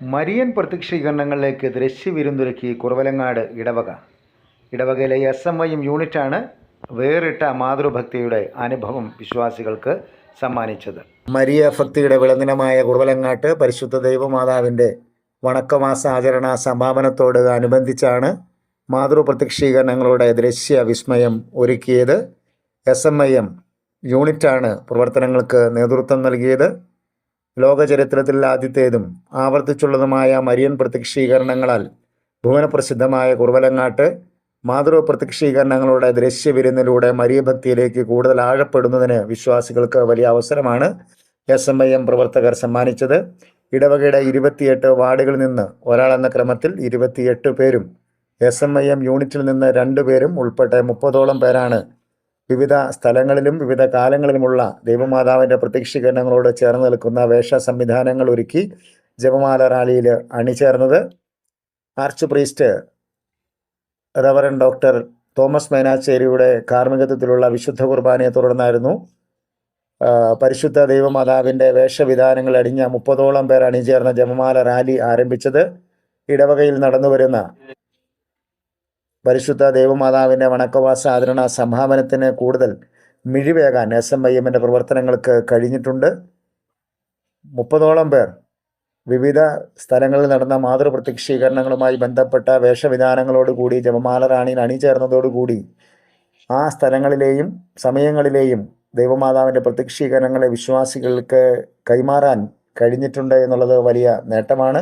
Marian പ്രത്യക്ഷീകരണങ്ങളിലേക്ക് ദൃശ്യവിരുന്നൊരുക്കി Kuravilangad ഇടവക. ഇടവകയിലെ S M ഐയും യൂണിറ്റാണ് വേറിട്ട മാതൃഭക്തിയുടെ അനുഭവം വിശ്വാസികൾക്ക് സമ്മാനിച്ചത്. മരിയ ഭക്തിയുടെ വിളനിലമായ കുറവലങ്ങാട്ട് പരിശുദ്ധ ദൈവമാതാവിന്റെ വണക്കമാസ ആചരണ സമാപനത്തോട് അനുബന്ധിച്ചാണ് മാതൃപ്രത്യക്ഷീകരണങ്ങളുടെ ദൃശ്യ വിസ്മയം ഒരുക്കിയത്. എസ് എം ഐ എം യൂണിറ്റാണ് പ്രവർത്തനങ്ങൾക്ക് നേതൃത്വം നൽകിയത്. ലോകചരിത്രത്തിൽ ആദ്യത്തേതും ആവർത്തിച്ചുള്ളതുമായ മരിയൻ പ്രത്യക്ഷീകരണങ്ങളാൽ ഭുവനപ്രസിദ്ധമായ കുറവലങ്ങാട്ട് മാതൃ പ്രത്യക്ഷീകരണങ്ങളുടെ ദൃശ്യവിരുന്നിലൂടെ മരിയഭക്തിയിലേക്ക് കൂടുതൽ ആഴപ്പെടുന്നതിന് വിശ്വാസികൾക്ക് വലിയ അവസരമാണ് എസ് എം ഐ എം പ്രവർത്തകർ സമ്മാനിച്ചത്. ഇടവകയുടെ ഇരുപത്തിയെട്ട് വാർഡുകളിൽ നിന്ന് ഒരാളെന്ന ക്രമത്തിൽ ഇരുപത്തിയെട്ട് പേരും എസ് എം ഐ എം യൂണിറ്റിൽ നിന്ന് രണ്ട് പേരും ഉൾപ്പെടെ മുപ്പതോളം പേരാണ് വിവിധ സ്ഥലങ്ങളിലും വിവിധ കാലങ്ങളിലുമുള്ള ദൈവമാതാവിന്റെ പ്രത്യക്ഷീകരണങ്ങളോട് ചേർന്ന് നിൽക്കുന്ന വേഷ സംവിധാനങ്ങൾ ഒരുക്കി ജപമാല റാലിയിൽ അണിചേർന്നത് arch priest reverend doctor Thomas മേനാച്ചേരിയുടെ കാർമ്മികത്വത്തിലുള്ള വിശുദ്ധ കുർബാനയെ തുടർന്നായിരുന്നു പരിശുദ്ധ ദൈവമാതാവിന്റെ വേഷവിധാനങ്ങൾ അടിഞ്ഞ മുപ്പതോളം പേർ അണിചേർന്ന ജപമാല റാലി ആരംഭിച്ചത്. ഇടവകയിൽ നടന്നുവരുന്ന പരിശുദ്ധ ദേവമാതാവിന്റെ വണക്കവാസ ആദരണ സംഭാവനത്തിന് കൂടുതൽ മിഴിവേകാൻ എസ് എം ഐ എമ്മിന്റെ പ്രവർത്തനങ്ങൾക്ക് കഴിഞ്ഞിട്ടുണ്ട്. മുപ്പതോളം പേർ വിവിധ സ്ഥലങ്ങളിൽ നടന്ന മാതൃപ്രത്യക്ഷീകരണങ്ങളുമായി ബന്ധപ്പെട്ട വേഷവിധാനങ്ങളോടുകൂടി ജപമാല റാണിയിൽ അണിചേർന്നതോടുകൂടി ആ സ്ഥലങ്ങളിലെയും സമയങ്ങളിലെയും ദൈവമാതാവിന്റെ പ്രത്യക്ഷീകരണങ്ങളെ വിശ്വാസികൾക്ക് കൈമാറാൻ കഴിഞ്ഞിട്ടുണ്ട് എന്നുള്ളത് വലിയ നേട്ടമാണ്.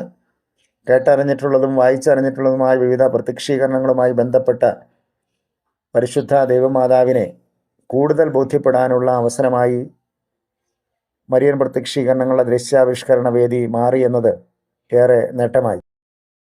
കേട്ടറിഞ്ഞിട്ടുള്ളതും വായിച്ചറിഞ്ഞിട്ടുള്ളതുമായ വിവിധ പ്രത്യക്ഷീകരണങ്ങളുമായി ബന്ധപ്പെട്ട പരിശുദ്ധ ദൈവമാതാവിനെ കൂടുതൽ ബോധ്യപ്പെടാനുള്ള അവസരമായി മരിയൻ പ്രത്യക്ഷീകരണങ്ങളുടെ ദൃശ്യാവിഷ്കരണ വേദി മാറി എന്നത് ഏറെ നേട്ടമായി.